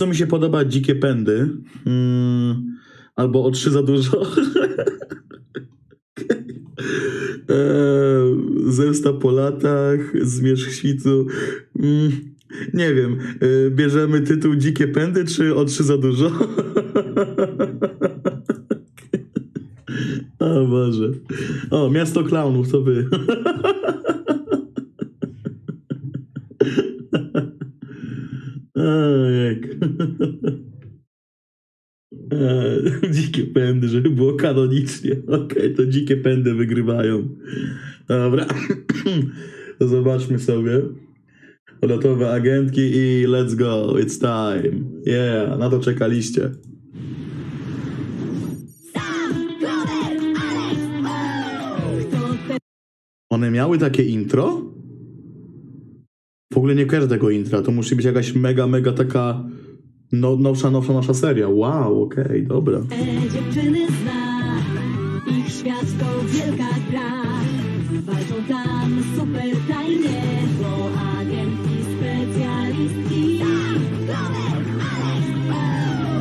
Co mi się podoba? Dzikie pędy. Mm, albo o trzy za dużo. Eee, zemsta po latach, zmierzch świtu. Mm, nie wiem. E, bierzemy tytuł Dzikie pędy, czy o trzy za dużo? o Boże. O, miasto klaunów, to wy. Eee, Dzikie pędy, żeby było kanonicznie. Okej, to dzikie pędy wygrywają. Dobra. To zobaczmy sobie. Lotowe agentki i let's go. It's time. Yeah, na to czekaliście. One miały takie intro? W ogóle nie kojarzę tego intra. To musi być jakaś mega, mega taka no, nowsza, nowsza nasza seria. Wow, okej, dobra. Te dziewczyny zna, ich świat to wielka gra. Walczą tam super tajnie, bo agentki specjalistki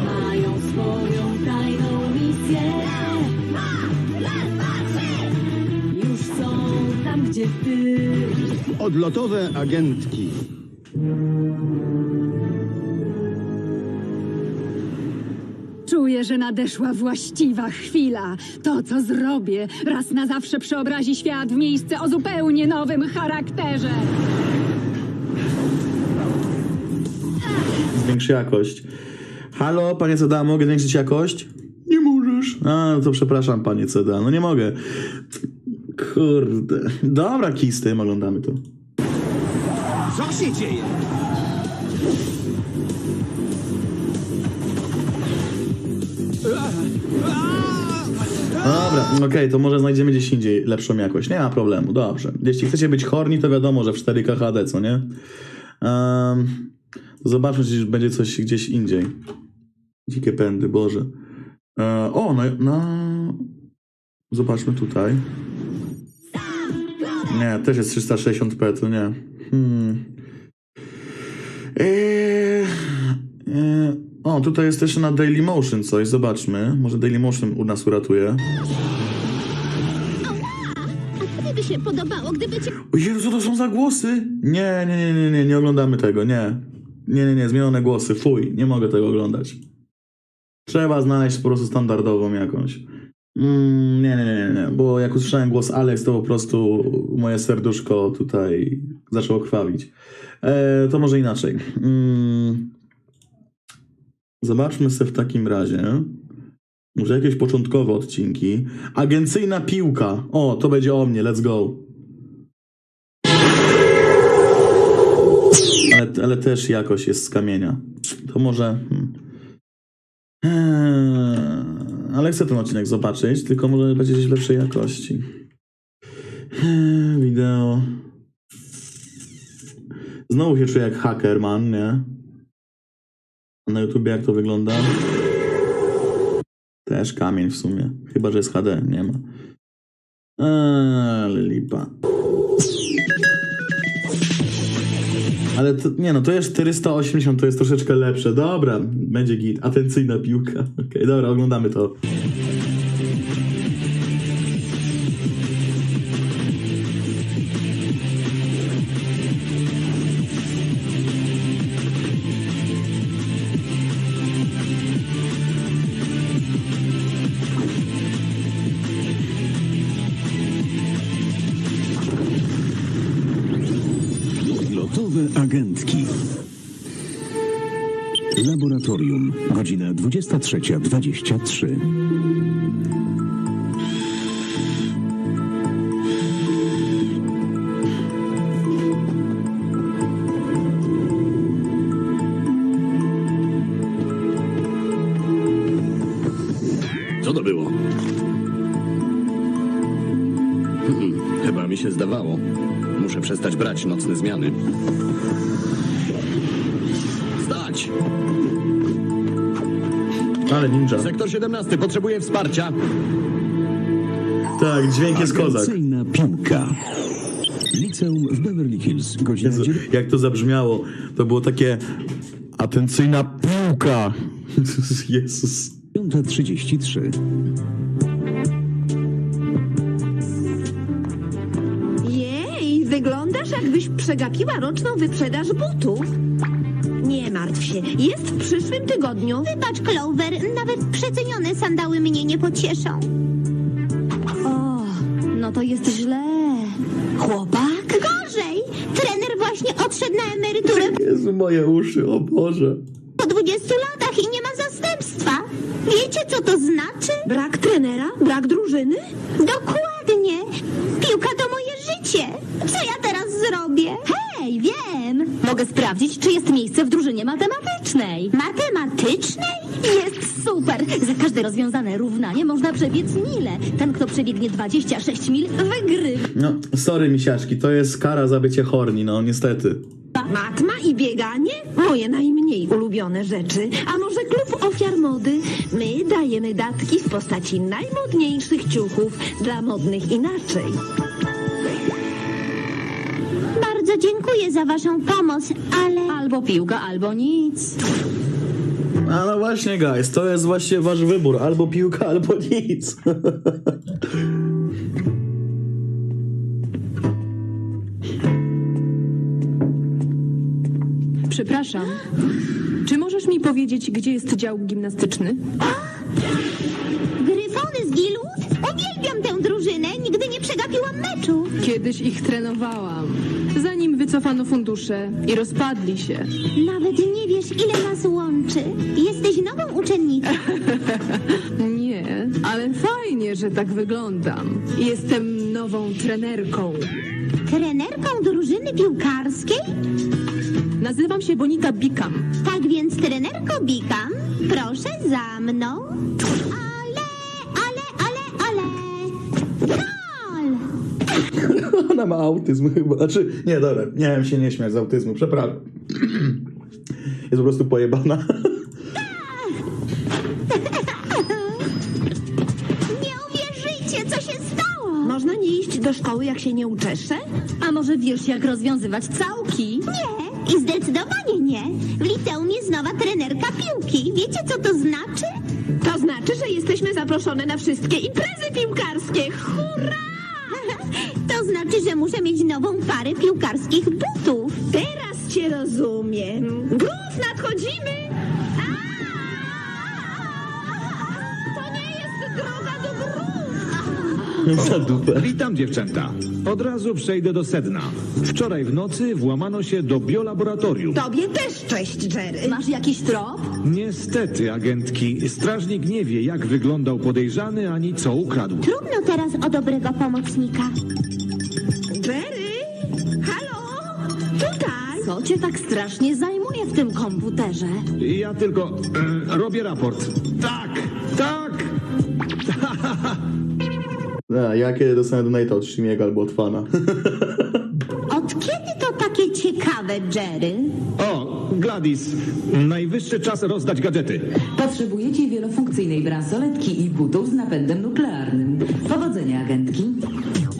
mają swoją tajną misję. Już są tam, gdzie ty. Odlotowe agentki. Czuję, że nadeszła właściwa chwila. To, co zrobię, raz na zawsze przeobrazi świat w miejsce o zupełnie nowym charakterze. Zwiększy jakość. Halo, panie Ceda, mogę zwiększyć jakość? Nie możesz. A, no to przepraszam, panie Ceda, no nie mogę. Kurde. Dobra, kij z tym, oglądamy to. Co się dzieje? Dobra, okej, to może znajdziemy gdzieś indziej lepszą jakość. Nie ma problemu, dobrze. Jeśli chcecie być horni, to wiadomo, że w 4K HD, co nie? Um, zobaczmy, czy będzie coś gdzieś indziej. Dzikie pędy, Boże. E, o, no, no... Zobaczmy tutaj. Nie, też jest 360p, to nie. Hmm. Eee, eee, o, tutaj jest też na Dailymotion coś, zobaczmy. Może Dailymotion u nas uratuje. Się podobało, gdyby cię... O Jezu, co to są za głosy? Nie, nie, nie, nie, nie, nie oglądamy tego, nie. Nie, nie, nie, zmienione głosy, fuj, nie mogę tego oglądać. Trzeba znaleźć po prostu standardową jakąś. Mm, nie, nie, nie, nie, bo jak usłyszałem głos Alex, to po prostu moje serduszko tutaj zaczęło krwawić. E, to może inaczej. Mm, zobaczmy sobie w takim razie. Może jakieś początkowe odcinki. Agencyjna piłka. O, to będzie o mnie, let's go. Ale, ale też jakoś jest z kamienia. To może. Hmm. Eee, Ale chcę ten odcinek zobaczyć, tylko może będzie gdzieś lepszej jakości. Eee, Wideo. Znowu się czuję jak hackerman, nie? A na YouTubie jak to wygląda? Też kamień w sumie. Chyba, że jest HD, nie ma. Eee, lipa. Ale to, nie no, to jest 480, to jest troszeczkę lepsze. Dobra, będzie git. Atencyjna piłka. Okej, dobra, oglądamy to. 23.23. Co to było? Hmm, Chyba mi się zdawało. Muszę przestać brać nocne zmiany. Stać! Ale ninja. Sektor 17 potrzebuje wsparcia. Tak, dźwięk jest kozak. Agencyjna piłka. Liceum w Beverly Hills, godzina Jezu, 9. jak to zabrzmiało, to było takie atencyjna piłka. piłka. Jezus. 5.33. Jej, wyglądasz jakbyś przegapiła roczną wyprzedaż butów. Się, jest w przyszłym tygodniu. Wybacz, Clover, nawet przecenione sandały mnie nie pocieszą. O, no to jest źle. Chłopak? Gorzej! Trener właśnie odszedł na emeryturę Jezu, moje uszy, o Boże. po 20 latach i nie ma zastępstwa. Wiecie, co to znaczy? Brak trenera? Brak drużyny? Dokładnie. Piłka to moje życie. Co ja teraz zrobię? Hej, wiem! Mogę sprawdzić, czy jest miejsce w drużynie matematycznej. Matematycznej? Jest super! Za każde rozwiązane równanie można przebiec mile. Ten, kto przebiegnie 26 mil, wygrywa. No, sorry, misiaczki, to jest kara za bycie horni, no niestety. Matma i bieganie? Moje najmniej ulubione rzeczy. A może klub ofiar mody? My dajemy datki w postaci najmodniejszych ciuchów dla modnych inaczej. Bardzo dziękuję za waszą pomoc, ale... Albo piłka, albo nic. A no właśnie, guys, to jest właśnie wasz wybór. Albo piłka, albo nic. Przepraszam. Czy możesz mi powiedzieć, gdzie jest dział gimnastyczny? Gryfony z Gilów? Uwielbiam tę drużynę. Nigdy nie przegapiłam meczu. Kiedyś ich trenowałam, wycofano fundusze i rozpadli się. Nawet nie wiesz, ile nas łączy. Jesteś nową uczennicą. Nie, ale fajnie, że tak wyglądam. Jestem nową trenerką. Trenerką drużyny piłkarskiej? Nazywam się Bonita Bikam. Tak więc trenerko Bikam, proszę za mną. Ona ma autyzm chyba. Znaczy, nie, dobra, nie wiem się nie śmiać z autyzmu, przepraszam. Jest po prostu pojebana. Nie uwierzycie, co się stało. Można nie iść do szkoły, jak się nie uczeszę? A może wiesz, jak rozwiązywać całki? Nie, i zdecydowanie nie. W liceum jest nowa trenerka piłki. Wiecie, co to znaczy? To znaczy, że jesteśmy zaproszone na wszystkie imprezy piłkarskie. Hurra! To znaczy, że muszę mieć nową parę piłkarskich butów. Teraz cię rozumiem. Grów, nadchodzimy! To nie jest droga do grów! Za dupę. Witam dziewczęta. Od razu przejdę do sedna. Wczoraj w nocy włamano się do biolaboratorium. Tobie też cześć, Jerry. Masz jakiś trop? Niestety, agentki, strażnik nie wie, jak wyglądał podejrzany, ani co ukradł. Trudno teraz o dobrego pomocnika. Cię tak strasznie zajmuje w tym komputerze? Ja tylko e, robię raport. Tak, tak! A, ja kiedy dostanę donate od Shimiego albo od fana. Od kiedy to takie ciekawe, Jerry? O, Gladys, najwyższy czas rozdać gadżety. Potrzebujecie wielofunkcyjnej bransoletki i butów z napędem nuklearnym. Powodzenia, agentki.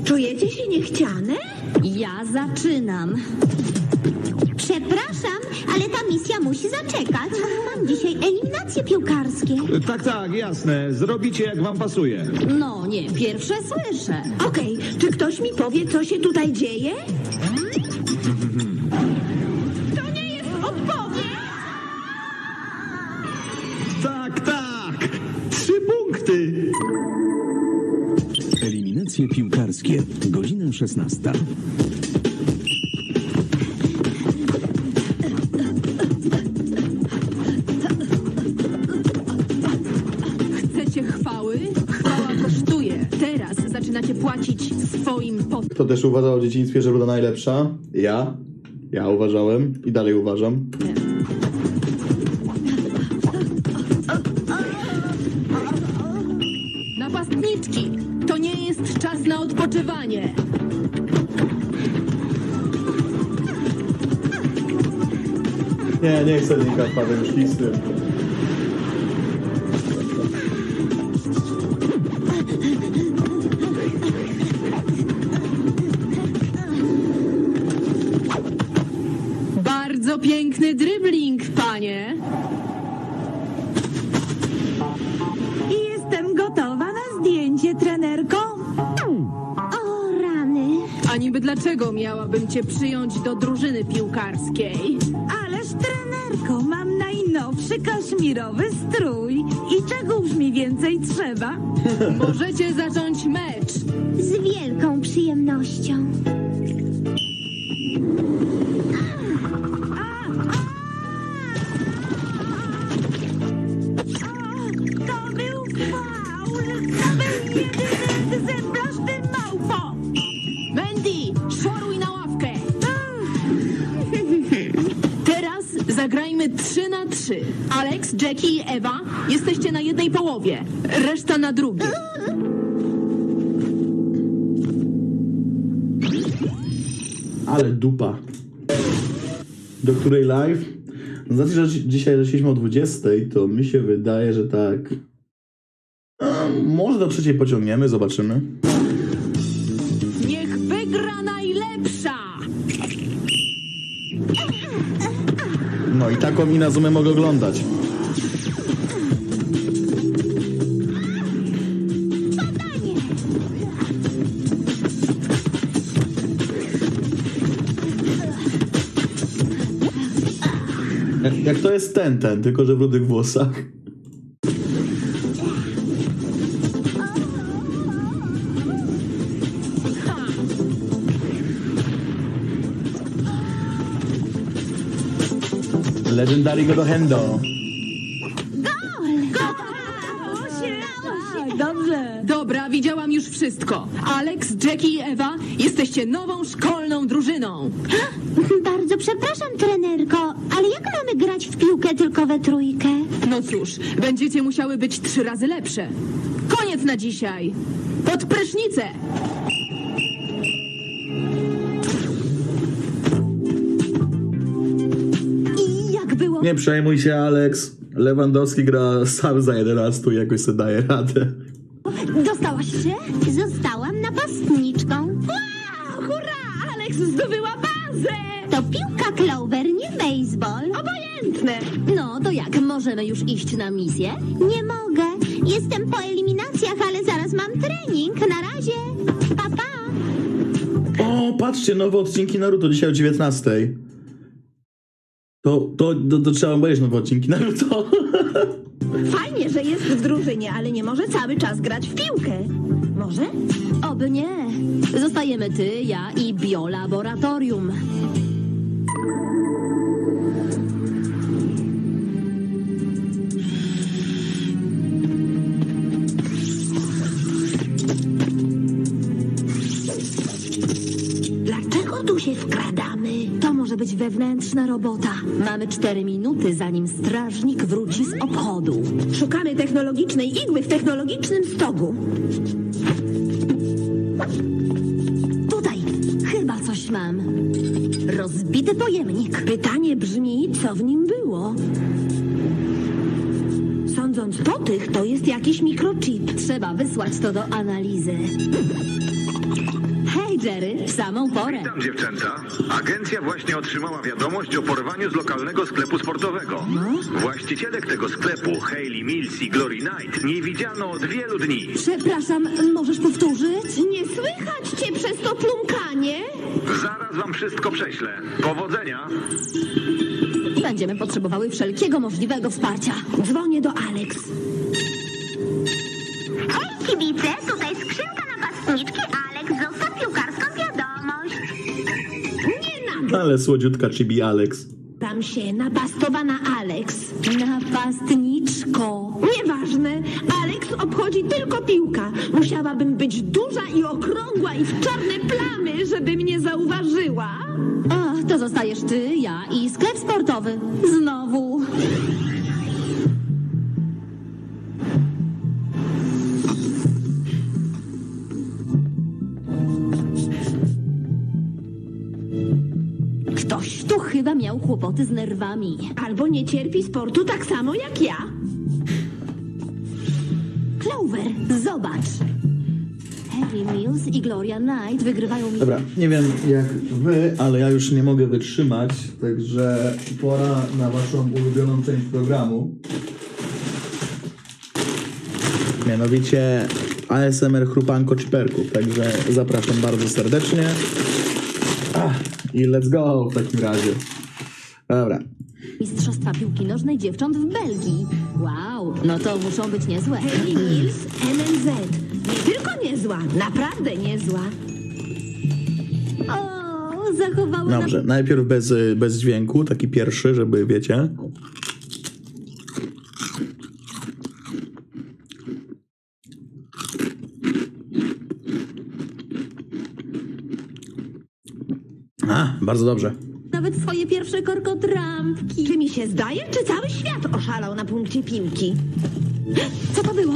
Czujecie się niechciane? Ja zaczynam. Przepraszam, ale ta misja musi zaczekać. Mam dzisiaj eliminacje piłkarskie. Tak, tak, jasne. Zrobicie, jak wam pasuje. No, nie, pierwsze słyszę. Okej, czy ktoś mi powie, co się tutaj dzieje? To nie jest odpowiedź! Tak, tak! Trzy punkty! Eliminacje piłkarskie. Godzina 16. też uważał w dzieciństwie, że Ruda najlepsza? Ja. Ja uważałem i dalej uważam. Napastniczki, to nie jest czas na odpoczywanie. Nie, nie chcę linka wpadłem już listy. Dlaczego miałabym cię przyjąć do drużyny piłkarskiej? Ależ trenerko, mam najnowszy kaszmirowy strój. I czego już mi więcej trzeba? Możecie zacząć Jackie i Ewa jesteście na jednej połowie, reszta na drugiej. Ale dupa. Do której live? No Znaczy, że dzi- dzisiaj zaczęliśmy o 20, to mi się wydaje, że tak. Może do trzeciej pociągniemy, zobaczymy. Niech wygra najlepsza! No i taką Inazumę mogę oglądać. Jak, jak to jest ten, ten, tylko że w rudych włosach. Legendary Godohendo. Dobra, widziałam już wszystko. Alex, Jackie i Ewa jesteście nową szkolną drużyną. Bardzo przepraszam, trenerko, ale jak mamy grać w piłkę tylko we trójkę? No cóż, będziecie musiały być trzy razy lepsze. Koniec na dzisiaj. Pod prysznicę! I jak było? Nie przejmuj się, Alex. Lewandowski gra sam za 11 i jakoś sobie daje radę. Dostałaś się? Zostałam napastniczką. Wow, hurra! Alex zdobyła bazę! To piłka Clover, nie baseball. Obojętne. No, to jak, możemy już iść na misję? Nie mogę. Jestem po eliminacjach, ale zaraz mam trening. Na razie. Pa, pa. O, patrzcie, nowe odcinki Naruto dzisiaj o 19. To, to, to, to trzeba obejrzeć nowe odcinki Naruto. Fajnie, ale nie może cały czas grać w piłkę. Może? Oby nie. Zostajemy ty, ja i biolaboratorium. Dlaczego tu się wkradamy? Może być wewnętrzna robota. Mamy cztery minuty, zanim strażnik wróci z obchodu. Szukamy technologicznej igły w technologicznym stogu. Tutaj, chyba coś mam. Rozbity pojemnik. Pytanie brzmi, co w nim było? Sądząc po tych, to jest jakiś mikrochip. Trzeba wysłać to do analizy. Jerry, w samą porę. Witam dziewczęta. Agencja właśnie otrzymała wiadomość o porwaniu z lokalnego sklepu sportowego. Właścicielek tego sklepu, Hayley Mills i Glory Knight, nie widziano od wielu dni. Przepraszam, możesz powtórzyć? Nie słychać cię przez to plumkanie? Zaraz wam wszystko prześlę. Powodzenia! Będziemy potrzebowały wszelkiego możliwego wsparcia. Dzwonię do Alex. Hej, kibice, tutaj skrzynka napastniczki Alex. Zostaw Ale słodziutka chibi Alex. nadam się, napastowana Alex. Napastniczko. Nieważne, Alex obchodzi tylko piłka. Musiałabym być duża i okrągła i w czarne plamy, żeby mnie zauważyła. O, to zostajesz ty, ja i sklep sportowy. Znowu. Kłopoty z nerwami. Albo nie cierpi sportu tak samo jak ja. Clover, zobacz. Harry Mills i Gloria Knight wygrywają mi... Dobra, nie wiem jak wy, ale ja już nie mogę wytrzymać, także pora na waszą ulubioną część programu. Mianowicie ASMR chrupanko chiperków, także zapraszam bardzo serdecznie. Ach, I let's go w takim razie. Dobra. Mistrzostwa piłki nożnej dziewcząt w Belgii. Wow, no to muszą być niezłe. Hayley Mills, MNZ. Nie tylko niezła, naprawdę niezła. O, zachowały Dobrze, najpierw bez, y, bez dźwięku, taki pierwszy, żeby wiecie. A, bardzo dobrze. Swoje pierwsze korkotrampki. Czy mi się zdaje, czy cały świat oszalał na punkcie piłki? Co to było?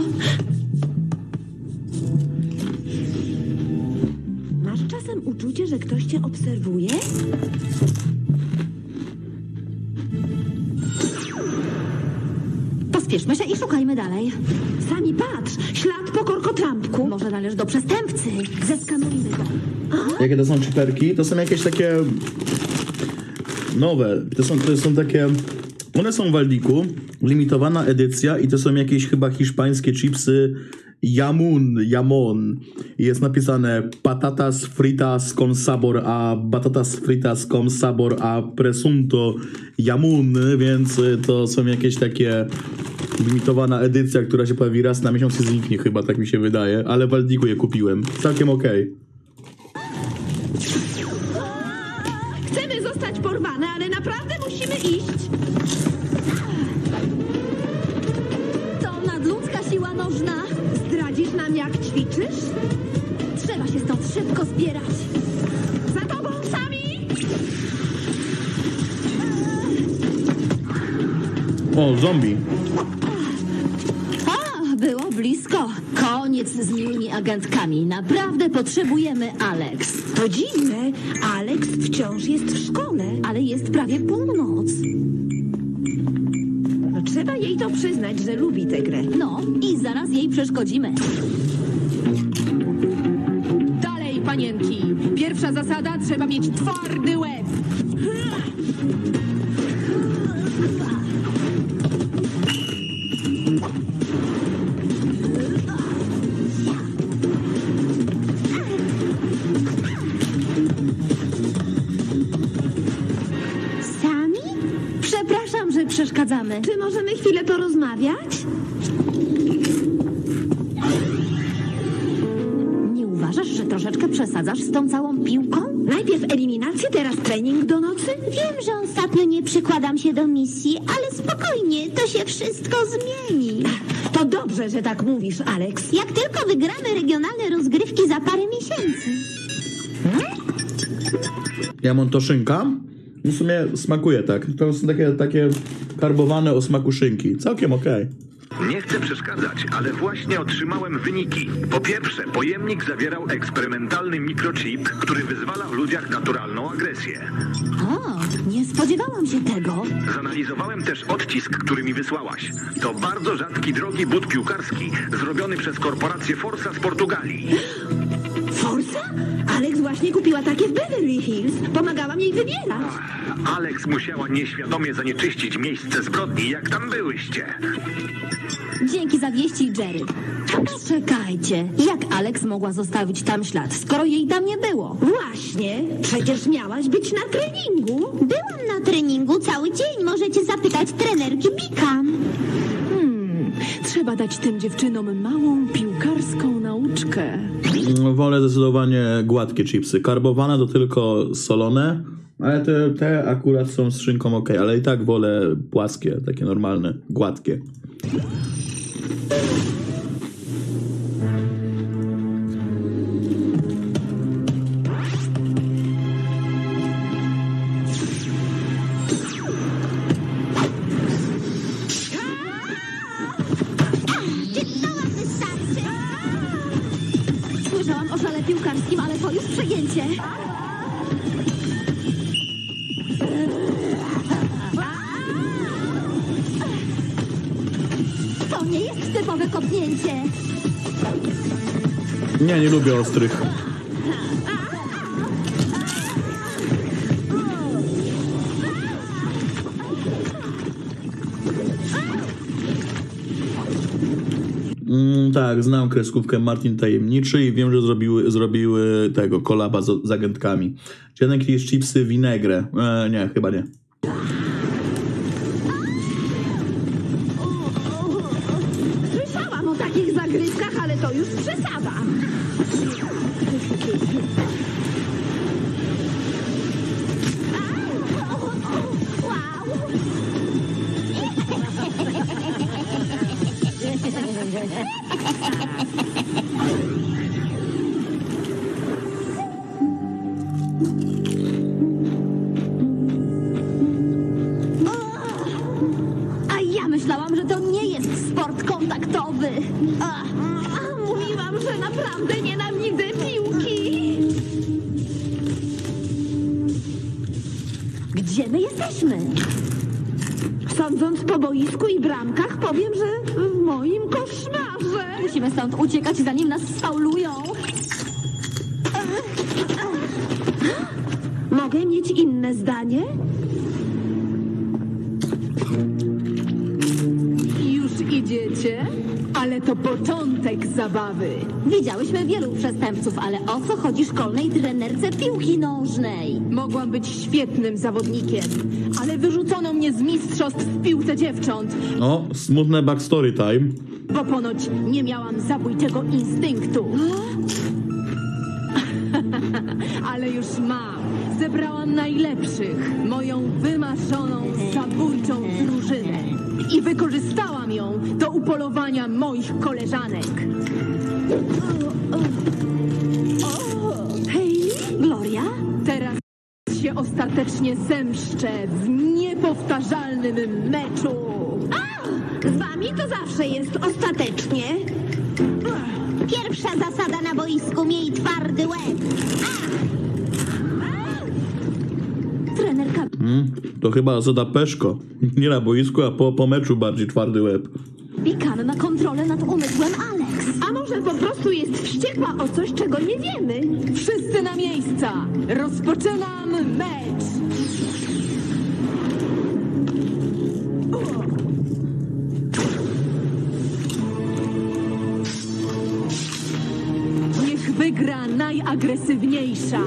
Masz czasem uczucie, że ktoś cię obserwuje? Pospieszmy się i szukajmy dalej. Sami patrz, ślad po korkotrampku. Może należy do przestępcy. Zeskanujmy go. Jakie to są chiperki? To są jakieś takie nowe. To są, to są takie. One są w Aldiku. Limitowana edycja i to są jakieś chyba hiszpańskie chipsy Yamun, Yamon. I Jest napisane patatas fritas con sabor a batatas fritas con sabor a presunto Yamun, więc y, to są jakieś takie limitowana edycja, która się pojawi raz na miesiąc i zniknie chyba, tak mi się wydaje, ale w Aldiku je kupiłem. Całkiem okej. Chcemy siła nożna. Zdradzisz nam, jak ćwiczysz? Trzeba się stąd szybko zbierać. Za tobą sami! O, zombie. A, było blisko. Koniec z miłymi agentkami. Naprawdę potrzebujemy Alex. To dziwne, Alex wciąż jest w szkole. Ale jest prawie północ. To przyznać, że lubi tę grę. No i zaraz jej przeszkodzimy. Dalej, panienki. Pierwsza zasada, trzeba mieć twardy łeb. Przeszkadzamy. Czy możemy chwilę porozmawiać? Nie uważasz, że troszeczkę przesadzasz z tą całą piłką? Najpierw eliminację, teraz trening do nocy? Wiem, że ostatnio nie przykładam się do misji, ale spokojnie, to się wszystko zmieni. To dobrze, że tak mówisz, Alex. Jak tylko wygramy regionalne rozgrywki za parę miesięcy. Ja mam to szynka. W sumie smakuje tak. To są takie, takie karbowane o smaku szynki. Całkiem okej. Nie chcę przeszkadzać, ale właśnie otrzymałem wyniki. Po pierwsze, pojemnik zawierał eksperymentalny mikrochip, który wyzwala w ludziach naturalną agresję. O, nie spodziewałam się tego. Zanalizowałem też odcisk, który mi wysłałaś. To bardzo rzadki, drogi but piłkarski, zrobiony przez korporację Forsa z Portugalii. Forza? Alex właśnie kupiła takie w Beverly Hills. Pomagałam jej wybierać. Alex musiała nieświadomie zanieczyścić miejsce zbrodni, jak tam byłyście. Dzięki za wieści, Jerry. Czekajcie, jak Alex mogła zostawić tam ślad, skoro jej tam nie było? Właśnie, przecież miałaś być na treningu. Byłam na treningu cały dzień, możecie zapytać trenerki Bika. Trzeba dać tym dziewczynom małą piłkarską nauczkę. Wolę zdecydowanie gładkie chipsy. Karbowane to tylko solone, ale te, te akurat są z szynką ok, ale i tak wolę płaskie, takie normalne, gładkie. Nie, nie lubię ostrych. Mm, tak, znam kreskówkę Martin Tajemniczy i wiem, że zrobiły, zrobiły tego kolaba z, z agentkami. Czy jednak jakieś chipsy vinegre? E, nie, chyba nie. Zagrywkach, ale to już przesada. Już idziecie? Ale to początek zabawy. Widziałyśmy wielu przestępców, ale o co chodzi szkolnej trenerce piłki nożnej? Mogłam być świetnym zawodnikiem, ale wyrzucono mnie z mistrzostw w piłce dziewcząt, O, smutne backstory time. bo ponoć nie miałam zabójczego instynktu. Już mam. Zebrałam najlepszych, moją wymarzoną, zabójczą drużynę. I wykorzystałam ją do upolowania moich koleżanek. Hej, Gloria? Teraz się ostatecznie zemszczę w niepowtarzalnym meczu. Z wami to zawsze jest ostatecznie. Pierwsza zasada na boisku, miej twardy łeb. Trenerka to chyba Zoda Peszko. Nie na boisku, a po, po meczu bardziej twardy łeb. Bikan ma kontrolę nad umysłem Alex. A może po prostu jest wściekła o coś, czego nie wiemy? Wszyscy na miejsca! Rozpoczynam mecz! Niech wygra najagresywniejsza!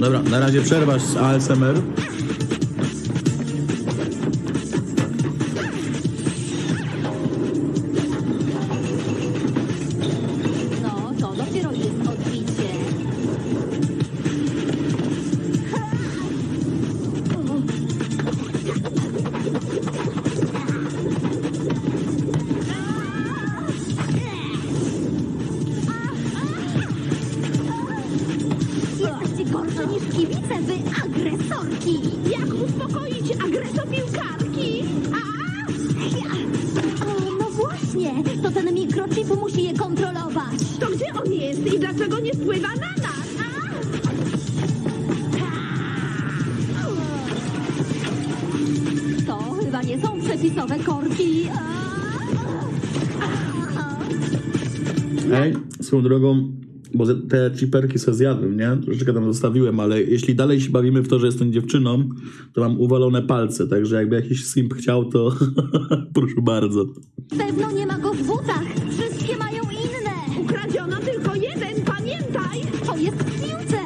Dobra, na razie przerwa z ASMR. Gorsze niż kibice, wy agresorki! Jak uspokoić agresopiłkarki? O, no właśnie, to ten mikrochip musi je kontrolować. To gdzie on jest i dlaczego nie wpływa na nas? To chyba nie są przepisowe korki. Ej, swoją drogą, bo te chiperki sobie zjadłem, nie? Troszeczkę tam zostawiłem, ale jeśli dalej się bawimy w to, że jestem dziewczyną, to mam uwalone palce, także jakby jakiś simp chciał, to proszę bardzo. Pewno nie ma go w butach. Wszystkie mają inne. Ukradziono tylko jeden, pamiętaj! To jest w piłce.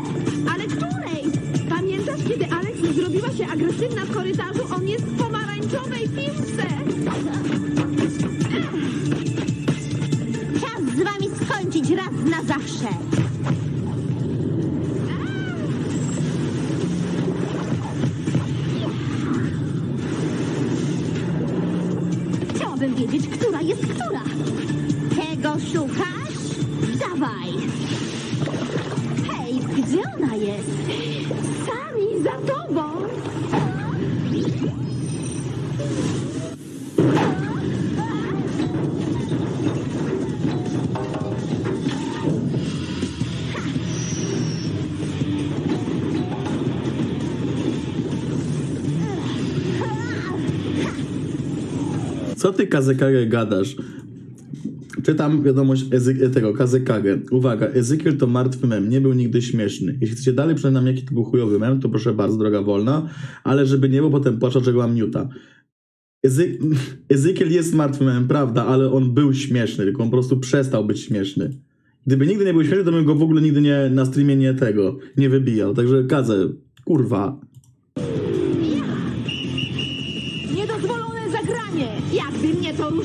Ale której? Pamiętasz, kiedy Alex zrobiła się agresywna w korytarzu? Skończyć raz na zawsze! Chciałabym wiedzieć, która jest Co ty Kazekage gadasz? Czytam wiadomość Ezy- tego Kazekage. Uwaga, Ezekiel to martwy mem, nie był nigdy śmieszny. Jeśli chcecie dalej przynajmniej jaki to był chujowy mem, to proszę bardzo, droga wolna, ale żeby nie było potem płacza, czego mam Newta. Ezekiel jest martwy mem, prawda, ale on był śmieszny, tylko on po prostu przestał być śmieszny. Gdyby nigdy nie był śmieszny, to bym go w ogóle nigdy nie, na streamie nie tego, nie wybijał. Także Kazę, kurwa,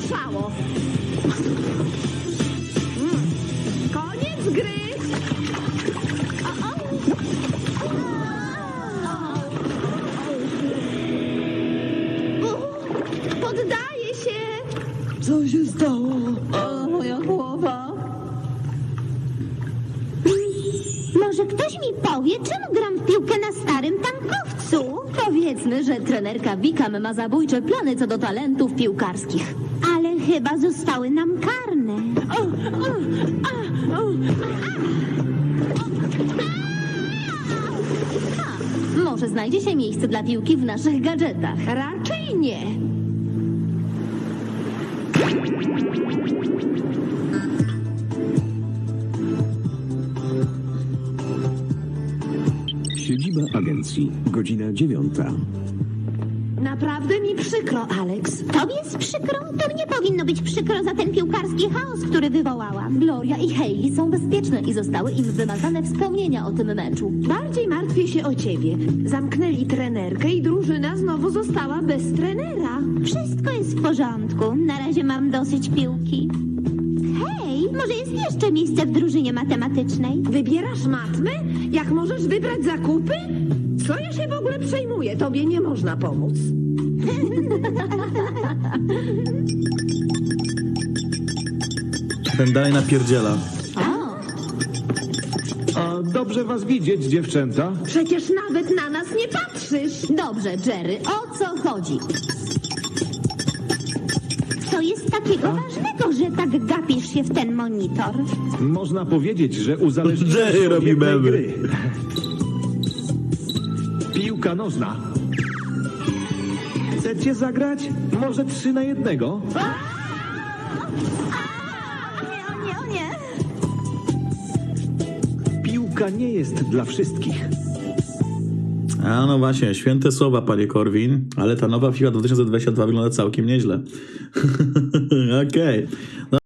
ruszało. Mm. Koniec gry. Poddaję się. Co się stało? O, moja głowa. Może ktoś mi powie, czemu gram w piłkę na starym tankowcu? Powiedzmy, że trenerka Wikam ma zabójcze plany co do talentów piłkarskich. Ale chyba zostały nam karne. Może znajdzie się miejsce dla piłki w naszych gadżetach. Raczej nie. Siedziba agencji. Godzina dziewiąta. Naprawdę mi przykro, Alex. Tobie jest przykro? To mnie powinno być przykro za ten piłkarski chaos, który wywołałam. Gloria i Hailey są bezpieczne i zostały im wymazane wspomnienia o tym meczu. Bardziej martwię się o ciebie. Zamknęli trenerkę i drużyna znowu została bez trenera. Wszystko jest w porządku. Na razie mam dosyć piłki. Może jest jeszcze miejsce w drużynie matematycznej? Wybierasz matmę? Jak możesz wybrać zakupy? Co ja się w ogóle przejmuję? Tobie nie można pomóc. ten dalej napierdziela. A dobrze was widzieć, dziewczęta. Przecież nawet na nas nie patrzysz. Dobrze, Jerry, o co chodzi? Jest takiego ważnego, że tak gapisz się w ten monitor? Można powiedzieć, że uzależniłeś Jerry się od robi jednej memy. gry. Piłka nożna. Chcecie zagrać? Może trzy na jednego? Nie, nie, nie. Piłka nie jest dla wszystkich. A no właśnie, święte słowa, panie Korwin, ale ta nowa FIFA 2022 wygląda całkiem nieźle. Okej. No